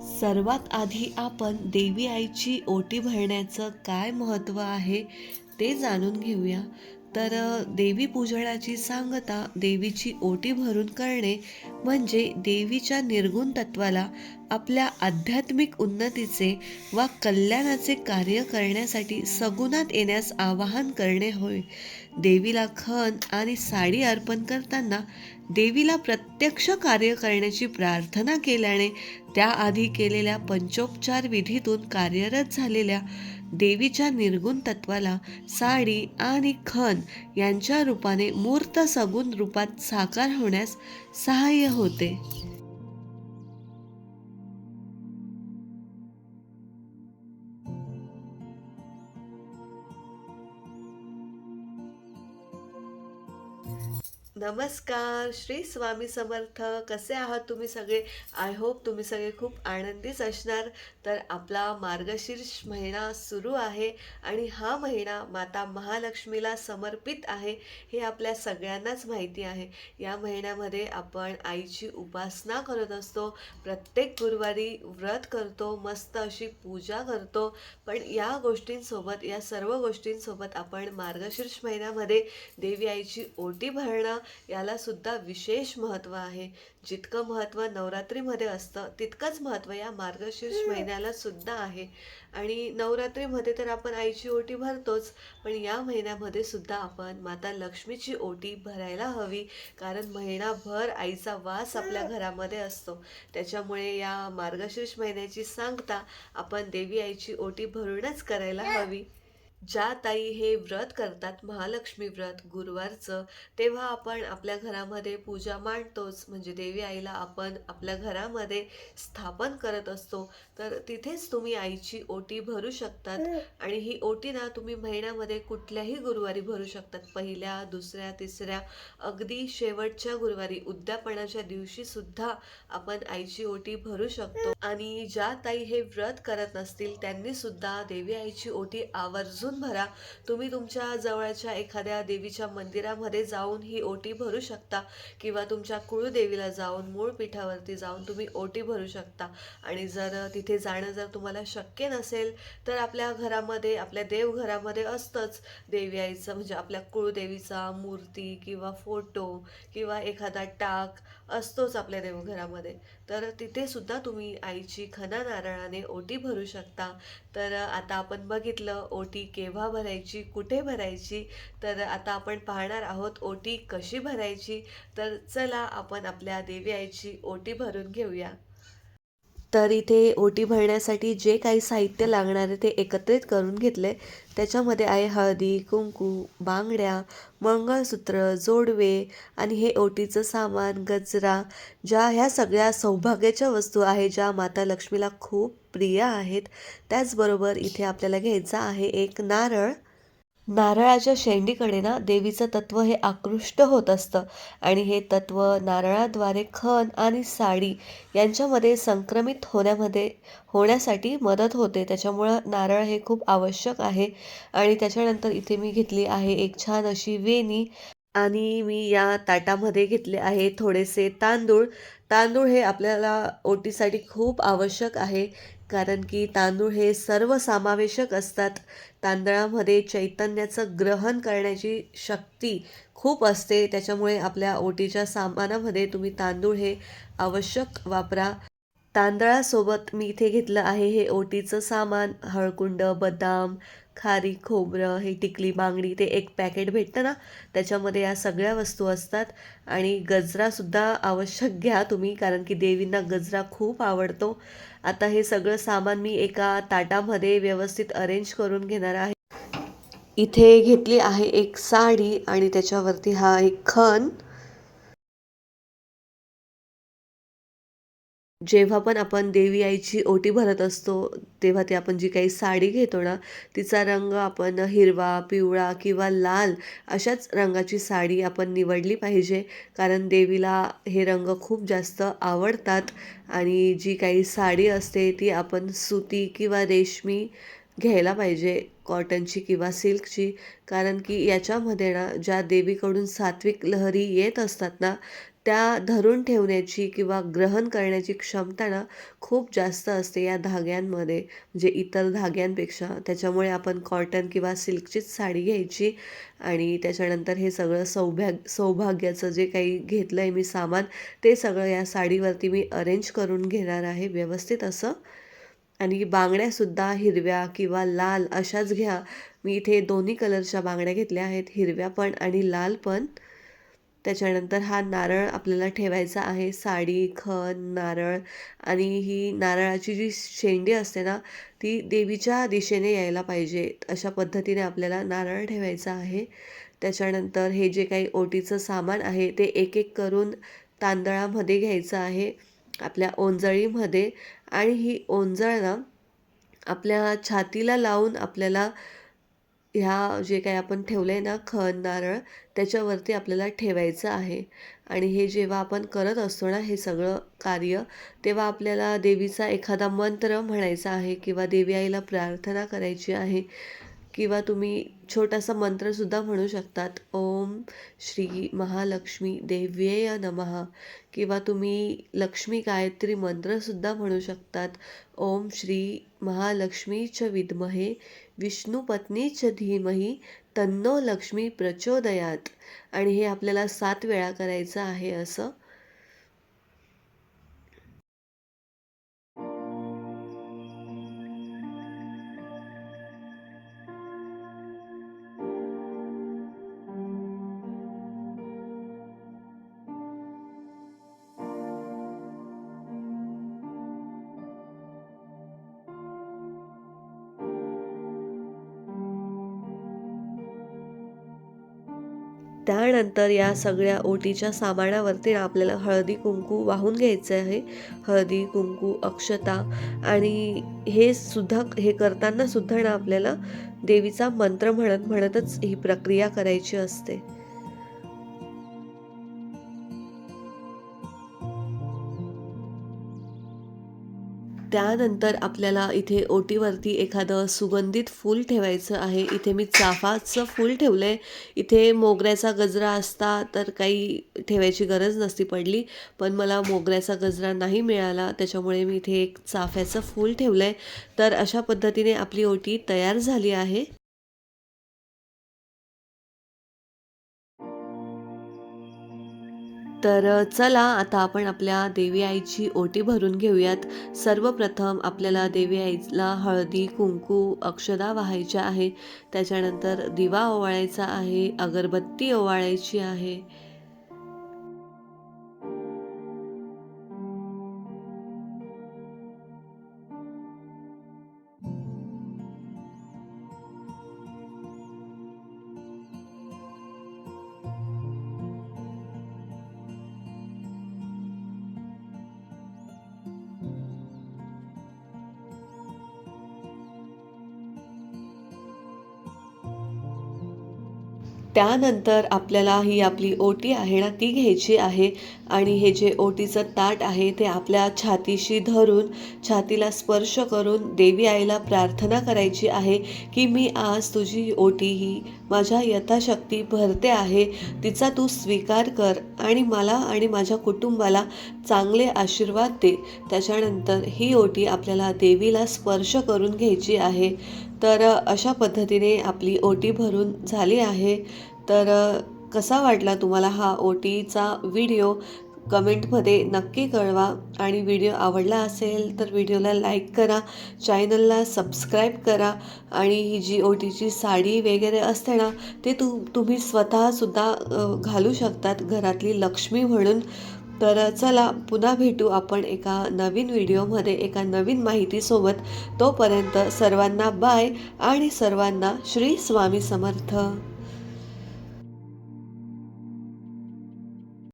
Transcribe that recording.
सर्वात आधी आपण देवी आईची ओटी भरण्याचं काय महत्त्व आहे ते जाणून घेऊया. तर देवी पूजनाची सांगता देवीची ओटी भरून करणे म्हणजे देवीच्या निर्गुण तत्वाला आपल्या आध्यात्मिक उन्नतीचे वा कल्याणाचे कार्य करण्यासाठी सगुणात येण्यास आवाहन करणे होय. देवीला खण आणि साडी अर्पण करताना देवीला प्रत्यक्ष कार्य करण्याची प्रार्थना केल्याने त्याआधी केलेल्या पंचोपचार विधीतून कार्यरत झालेल्या देवीच्या निर्गुण तत्वाला साडी आणि खण यांच्या रूपाने मूर्त सगुण रूपात साकार होण्यास सहाय्य होते. नमस्कार श्री स्वामी समर्थ. कसे आहात तुम्ही सगळे? आय होप तुम्ही सगळे खूप आनंदीच असणार. तर आपला मार्गशीर्ष महिना सुरू आहे आणि हा महिना माता महालक्ष्मीला समर्पित आहे हे आपल्या सगळ्यांनाच माहिती आहे. या महिन्यामध्ये आपण आईची उपासना करत असतो प्रत्येक गुरुवारी व्रत करतो मस्त अशी पूजा करतो. पण या गोष्टींसोबत या सर्व गोष्टींसोबत आपण मार्गशीर्ष महिन्यामध्ये देवी आईची ओटी भरणं याला सुद्धा विशेष महत्त्व आहे. जितकं महत्त्व नवरात्रीमध्ये असतं तितकंच महत्त्व या मार्गशीर्ष महिन्याला सुद्धा आहे. आणि नवरात्रीमध्ये तर आपण आईची ओटी भरतोच पण या महिन्यामध्ये सुद्धा आपण माता लक्ष्मीची ओटी भरायला हवी कारण महिनाभर आईचा वास आपल्या घरामध्ये असतो. त्याच्यामुळे या मार्गशीर्ष महिन्याची सांगता आपण देवी आईची ओटी भरूनच करायला हवी. ज्या ताई हे व्रत करतात महालक्ष्मी व्रत गुरुवारचं तेव्हा आपण आपल्या घरामध्ये पूजा मांडतोच. म्हणजे देवी आईला आपण आपल्या घरामध्ये स्थापन करत असतो. तर तिथेच तुम्ही आईची ओटी भरू शकतात. आणि ही ओटी ना तुम्ही महिन्यामध्ये कुठल्याही गुरुवारी भरू शकतात. पहिल्या दुसऱ्या तिसऱ्या अगदी शेवटच्या गुरुवारी उद्यापनाच्या दिवशी सुद्धा आपण आईची ओटी भरू शकतो. आणि ज्या ताई हे व्रत करत नसतील त्यांनी सुद्धा देवी आईची ओटी आवर्जून भरा तुम्ही तुमच्या जवळच्या एखाद्या देवीच्या मंदिरामध्ये जाऊन ही ओटी भरू शकता किंवा तुमच्या कुळदेवीला जाऊन मूळ पीठावरती जाऊन तुम्ही ओटी भरू शकता. आणि जर तिथे जाणं जर तुम्हाला शक्य नसेल तर आपल्या घरामध्ये आपल्या देवघरामध्ये असतंच देवी आईचं म्हणजे आपल्या कुळदेवीचा मूर्ती किंवा फोटो किंवा एखादा टाक असतोच आपल्या देवघरामध्ये. तर तिथे सुद्धा तुम्ही आईची खना नारळाने ओटी भरू शकता. तर आता आपण बघितलं ओटी केव्हा भरायची कुठे भरायची तर आता आपण पाहणार आहोत ओटी कशी भरायची. तर चला आपण आपल्या देवी आईची ओटी भरून घेऊया. तर इथे ओटी भरण्यासाठी जे काही साहित्य लागणार आहे ते एकत्रित करून घेतले त्याच्यामध्ये आहे हळदी कुंकू बांगड्या मंगळसूत्र जोडवे आणि हे ओटीचं सामान गजरा ज्या ह्या सगळ्या सौभाग्याच्या वस्तू आहे ज्या माता लक्ष्मीला खूप प्रिय आहेत. त्याचबरोबर इथे आपल्याला घ्यायचा आहे एक नारळ. नारळाच्या शेंडीकडे ना देवीचं तत्व हे आकृष्ट होत असतं. आणि हे तत्व नारळाद्वारे खण आणि साडी यांच्यामध्ये संक्रमित होण्यामध्ये होण्यासाठी मदत होते. त्याच्यामुळं नारळ हे खूप आवश्यक आहे. आणि त्याच्यानंतर इथे मी घेतली आहे एक छान अशी वेणी आणि मी या ताटामध्ये घेतले आहे थोडेसे तांदूळ. तांदूळ हे आपल्याला ओटीसाठी खूप आवश्यक आहे. कारण की तांदूळ हे सर्वसमावेशक असतात. तांदळामध्ये चैतन्याचं ग्रहण करण्याची शक्ती खूप असते. त्याच्यामुळे आपल्या ओटीच्या सामानामध्ये तुम्ही तांदूळ हे आवश्यक वापरा. तांदळासोबत मी इथे घेतलं आहे हे ओटीचं सामान हळकुंड बदाम खारी खोबरं हे टिकली बांगडी ते एक पॅकेट भेटतं ना त्याच्यामध्ये या सगळ्या वस्तू असतात. आणि गजरासुद्धा आवश्यक घ्या तुम्ही कारण की देवींना गजरा खूप आवडतो. आता हे सगळं सामान मी एका ताटामध्ये व्यवस्थित अरेंज करून घेणार आहे. इथे घेतली आहे एक साडी आणि त्याच्यावरती हा एक खण. जेव्हा पण आपण देवी आईची ओटी भरत असतो तेव्हा ती आपण जी काही साडी घेतो ना तिचा रंग आपण हिरवा पिवळा किंवा लाल अशाच रंगाची साडी आपण निवडली पाहिजे. कारण देवीला हे रंग खूप जास्त आवडतात आणि जी काही साडी असते ती आपण सुती किंवा रेशमी घ्यायला पाहिजे कॉटनची किंवा सिल्कची. कारण की याच्यामध्ये ना ज्या देवीकडून सात्विक लहरी येत असतात ना त्या धरून ठेवण्याची किंवा ग्रहण करण्याची क्षमता ना खूप जास्त असते या धाग्यांमध्ये. म्हणजे इतर धाग्यांपेक्षा. त्याच्यामुळे आपण कॉटन किंवा सिल्कचीच साडी घ्यायची आणि त्याच्यानंतर हे सगळं सौभाग सौभाग्याचं जे काही घेतलं आहे मी सामान ते सगळं या साडीवरती मी अरेंज करून घेणार आहे. व्यवस्थित असं. आणि बांगड्यासुद्धा हिरव्या किंवा लाल अशाच घ्या. मी इथे दोन्ही कलरच्या बांगड्या घेतल्या आहेत. हिरव्या पण आणि लाल पण. त्याच्यानंतर हा नारळ आपल्याला ठेवायचा आहे. साडी खण नारळ आणि ही नारळाची जी शेंडी असते ना ती देवीच्या दिशेने यायला पाहिजे. अशा पद्धतीने आपल्याला नारळ ठेवायचा आहे. त्याच्यानंतर हे जे काही ओटीचं सामान आहे ते एक एक करून तांदळामध्ये घ्यायचं आहे आपल्या ओंजळीमध्ये. आणि ही ओंजळ ना आपल्या छातीला लावून आपल्याला ह्या जे काही आपण ठेवलं आहे ना खण नारळ त्याच्यावरती आपल्याला ठेवायचं आहे. आणि हे जेव्हा आपण करत असतो ना हे सगळं कार्य तेव्हा आपल्याला देवीचा एखादा मंत्र म्हणायचा आहे किंवा देवी आईला प्रार्थना करायची आहे किंवा तुम्ही छोटासा मंत्रसुद्धा म्हणू शकतात. ओम श्री महालक्ष्मी देव्येय नमः किंवा तुम्ही लक्ष्मी गायत्री मंत्रसुद्धा म्हणू शकतात. ओम श्री महालक्ष्मी च विद्महे विष्णुपत्नीच धीमही तन्नो लक्ष्मी प्रचोदयात. आणि हे आपल्याला सात वेळा करायचं आहे असं त्यानंतर या सगळ्या ओटीच्या सामानावरती आपल्याला हळदी कुंकू वाहून घ्यायचं आहे. हळदी कुंकू अक्षता आणि हे सुद्धा हे करताना सुद्धा ना आपल्याला देवीचा मंत्र म्हणत म्हणतच ही प्रक्रिया करायची असते. त्यानंतर आपल्याला इथे ओटीवरती एखादं सुगंधित फूल ठेवायचं आहे. इथे मी चाफाचं फूल ठेवलं आहे इथे मोगऱ्याचा गजरा असता तर काही ठेवायची गरज नसती पडली पण मला मोगऱ्याचा गजरा नाही मिळाला त्याच्यामुळे मी इथे एक चाफ्याचं फूल ठेवलं आहे तर अशा पद्धतीने आपली ओटी तयार झाली आहे. तर चला आता आपण आपल्या देवी आईची ओटी भरून घेऊयात. सर्वप्रथम आपल्याला देवी आईला हळदी कुंकू अक्षदा वाहायच्या आहे त्याच्यानंतर दिवा ओवाळायचा आहे अगरबत्ती ओवाळायची आहे. त्यानंतर आपल्याला ही आपली ओटी आहे ना ती घ्यायची आहे. आणि हे जे ओटीचं ताट आहे ते आपल्या छातीशी धरून छातीला स्पर्श करून देवी आईला प्रार्थना करायची आहे की मी आज तुझी ओटी ही माझ्या यथाशक्ती भरते आहे. तिचा तू स्वीकार कर आणि मला आणि माझ्या कुटुंबाला चांगले आशीर्वाद दे. त्याच्यानंतर ही ओटी आपल्याला देवीला स्पर्श करून घ्यायची आहे. तर अशा पद्धतीने आपली ओटी भरून झाली आहे. तर कसा वाटला तुम्हाला हा ओटीचा व्हिडिओ? कमेंटमध्ये नक्की कळवा. आणि व्हिडिओ आवडला असेल तर व्हिडिओला लाईक करा चॅनलला सबस्क्राईब करा आणि ही जी ओटीची साडी वगैरे असते ना ते तु तुम्ही स्वतःसुद्धा घालू शकतात. घरातली लक्ष्मी म्हणून तर चला पुन्हा भेटू आपण एका नवीन व्हिडिओमध्ये एका नवीन माहितीसोबत. तोपर्यंत सर्वांना बाय आणि सर्वांना श्री स्वामी समर्थ.